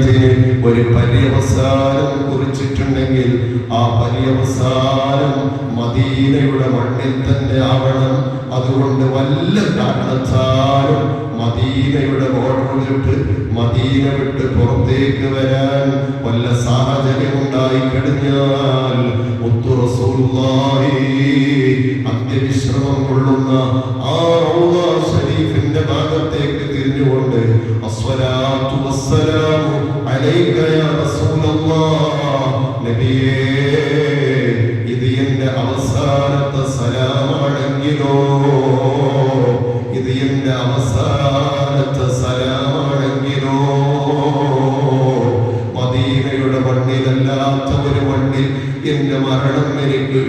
ജീവിതത്തിന് ഒരു പര്യവസാനം കുറിച്ചിട്ടുണ്ടെങ്കിൽ ആ പര്യവസാനം മദീനയുടെ മണ്ണിൽ തന്നെ ആവണം. അതുകൊണ്ട് വല്ല കാരണത്താലും മദീനയുടെ ബോർഡറിലിട്ട് മദീന വിട്ട് പുറത്തേക്ക് വരാൻ വല്ല സാഹചര്യം ഉണ്ടായി കഴിഞ്ഞാൽ അന്ത്യവിശ്രമം കൊള്ളുന്ന ആ റൗദ ഷരീഫിന്റെ ഭാഗത്തേക്ക് തിരിഞ്ഞുകൊണ്ട് അസ്സലാത്തു വസ്സലാമു അലൈക യാ റസൂലല്ലാഹ് നബിയേ ഇത് എന്റെ അവസാനത്തെ സലാമാണെങ്കിലോ ഇത് എന്റെ അവസാനത്തെ മദീനയുടെ മണ്ണിലല്ലാത്ത ഒരു എന്റെ മരണം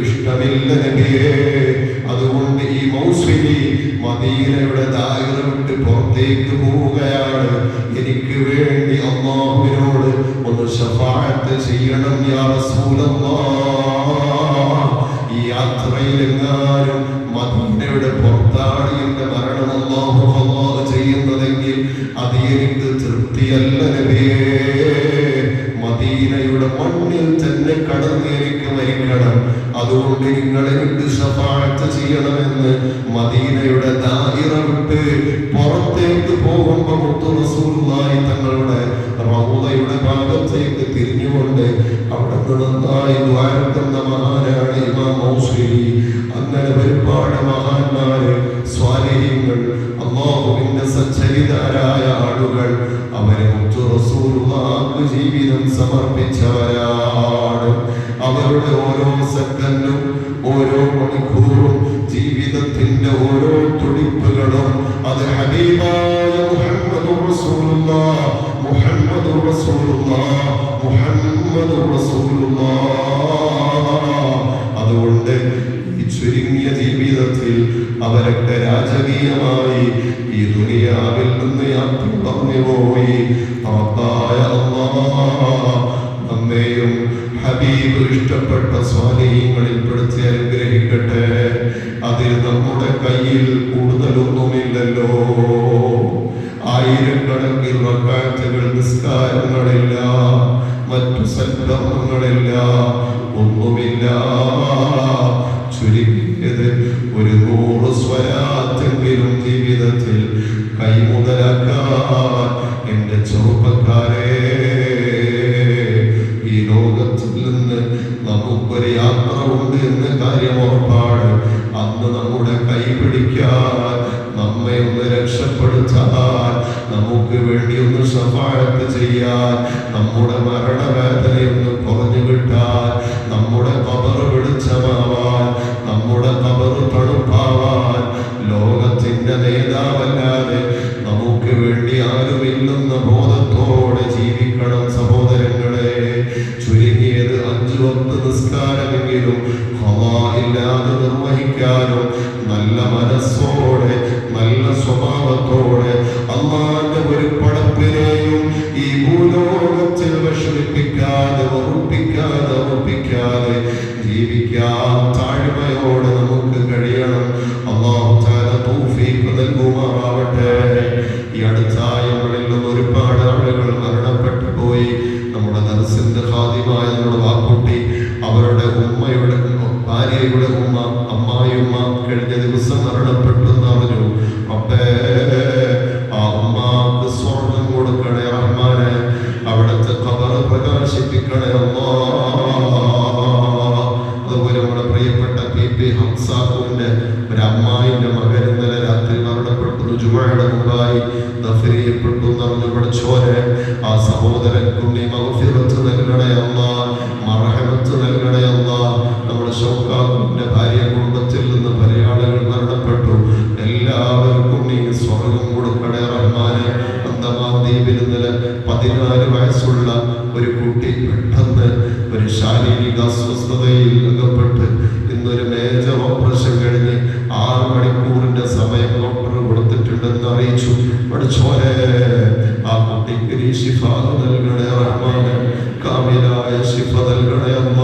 ഇഷ്ടമില്ല നബിയേ. അതുകൊണ്ട് ഈ മൗസ്വിനി മദീനയുടെ ദായറ വിട്ട് പുറത്തേക്ക് പോവുകയാണ് റസൂലല്ലാഹ് ഈ യാത്രയിലെങ്ങാനും മദീനയുടെ പുറത്താണ് എന്റെ മരണം അള്ളാഹു അള്ളാഹു ചെയ്യുന്നതെങ്കിൽ അത് എനിക്ക് തൃപ്തിയല്ല മദീനയുടെ മണ്ണിൽ തന്നെ കടന്ന് എനിക്ക് മരിക്കണം അതുകൊണ്ട് നിങ്ങൾ എനിക്ക് ഷഫാഴത്ത് ചെയ്യണമെന്ന് മദീനയുടെ ദാഹിറ വിട്ട് പുറത്തേക്ക് പോകുമ്പോൾ മുത്തു റസൂലുള്ളാഹി തങ്ങളുടെ റൗദയുടെ ഭാഗത്തേക്ക് തിരിഞ്ഞുകൊണ്ട് നന്നായി ദ്വാരക്കുന്ന മഹാനാണ് ഇമാം മൗസൂരി അങ്ങനെ ഒരുപാട് മഹാന്മാര് സ്വാലിഹ്യങ്ങൾ അള്ളാഹുവിന്റെ സച്ചരിതരായ ആളുകൾ അവരെ ജീവിതം സമർപ്പിച്ചവരാണ്. അവരുടെ ഓരോ സെക്കൻഡും ഓരോ മണിക്കൂറും ജീവിതത്തിന്റെ ഓരോ തുടിപ്പുകളും അത് ഹബീബായ മുഹമ്മദ് റസൂലുള്ള മുഹമ്മദ് റസൂലുള്ളാഹ് മുഹമ്മദ് അതുകൊണ്ട് ഈ ചുരുങ്ങിയ ജീവിതത്തിൽ അവരൊക്കെ രാജകീയമായി ഈ ദുനിയാവിൽ നിന്ന് യാത്ര പറഞ്ഞു പോയി. നമ്മെയും ഹബീബ് ഇഷ്ടപ്പെട്ട സ്വാധീനങ്ങളിൽ പെടുത്തി അനുഗ്രഹിക്കട്ടെ. അതിൽ നമ്മുടെ കയ്യിൽ കൂടുതലൊന്നുമില്ലല്ലോ. ആയിരക്കണക്കിൽ റക്കാറ്റുകൾ നിസ്കാരങ്ങളില്ല. മറ്റു സന്ദർഭങ്ങളെല്ലാം ഒന്നുമില്ല. ചുരുങ്ങിയത് ഒരു നൂറ് സ്വരാത്തെങ്കിലും ജീവിതത്തിൽ കൈമുതലാക്കാൻ എന്റെ ചെറുപ്പക്കാരെ ഈ ലോകത്തിൽ നിന്ന് നമുക്കൊരു യാത്ര ഉണ്ട് എന്ന കാര്യം ഉറപ്പാണ്. അന്ന് നമ്മുടെ കൈ പിടിക്കാൻ നമ്മെ ഒന്ന് രക്ഷപ്പെടുത്താൻ നമുക്ക് വേണ്ടി ഒന്ന് സഫാഴത്ത് ചെയ്യാൻ നമ്മുടെ മരണവേദനയൊന്ന് കുറഞ്ഞു കിട്ടാൻ നമ്മുടെ കബറ് വെളിച്ചമാവാൻ നമ്മുടെ കബറ് തണുപ്പാവാൻ ലോകത്തിന്റെ നേതാവല്ലാതെ നമുക്ക് വേണ്ടി ആരുമില്ലെന്ന ബോധത്തോടെ ജീവിക്കണം സഹോദരങ്ങളെ. ചുരുങ്ങിയത് അഞ്ചു വക്ത നിസ്കാരമെങ്കിലും ഇല്ലാതെ നിർവഹിക്കാനും വിഷമിപ്പിക്കാതെ ഉറപ്പിക്കാതെ ഉറപ്പിക്കാതെ ജീവിക്കാൻ താഴ്മയോടെ നമുക്ക് കഴിയണം. അള്ളാഹു താല തൗഫീഖ് നൽകുമാറാവട്ടെ പ്രിയപ്പെട്ട പി ഹംസാഖുവിന്റെ ഒരു അമ്മായിന്റെ മകൻ ഇന്നലെ രാത്രി മരണപ്പെട്ടു ജുമയുടെ മുമ്പായി. ദഫരിയപ്പെട്ടു എന്നറിഞ്ഞു ചോര. ആ സഹോദരൻ നീ മഗ്ഫിറത്ത് നൽകണേ അമ്മ മറഹമത്ത് നൽകണേ അമ്മ നമ്മുടെ ഷൗക്കാഖുവിന്റെ ഭാര്യ കുടുംബത്തിൽ നിന്ന് പല മരണപ്പെട്ടു. എല്ലാവർക്കും നീ സ്വർഗം കൊടുക്കണേ റഹ്മാനെ. അന്തമാ ദ്വീപിൽ ഇന്നലെ പതിനാല് വയസ്സുള്ള ഒരു കുട്ടി പെട്ടെന്ന് ഒരു ശാരീരിക അസ്വസ്ഥതയിൽ അകപ്പെട്ട് ഇന്നൊരു മേജർ ഓപ്പറേഷൻ കഴിഞ്ഞ് ആറ് മണിക്കൂറിന്റെ സമയം ഡോക്ടർ കൊടുത്തിട്ടുണ്ടെന്ന് അറിയിച്ചു. പഠിച്ചോനെ ആ കുട്ടിക്ക് നീ ശിഫ നൽകണേ റഹ്മാൻ കാമിലായ ശിഫ നൽകണേ അമ്മ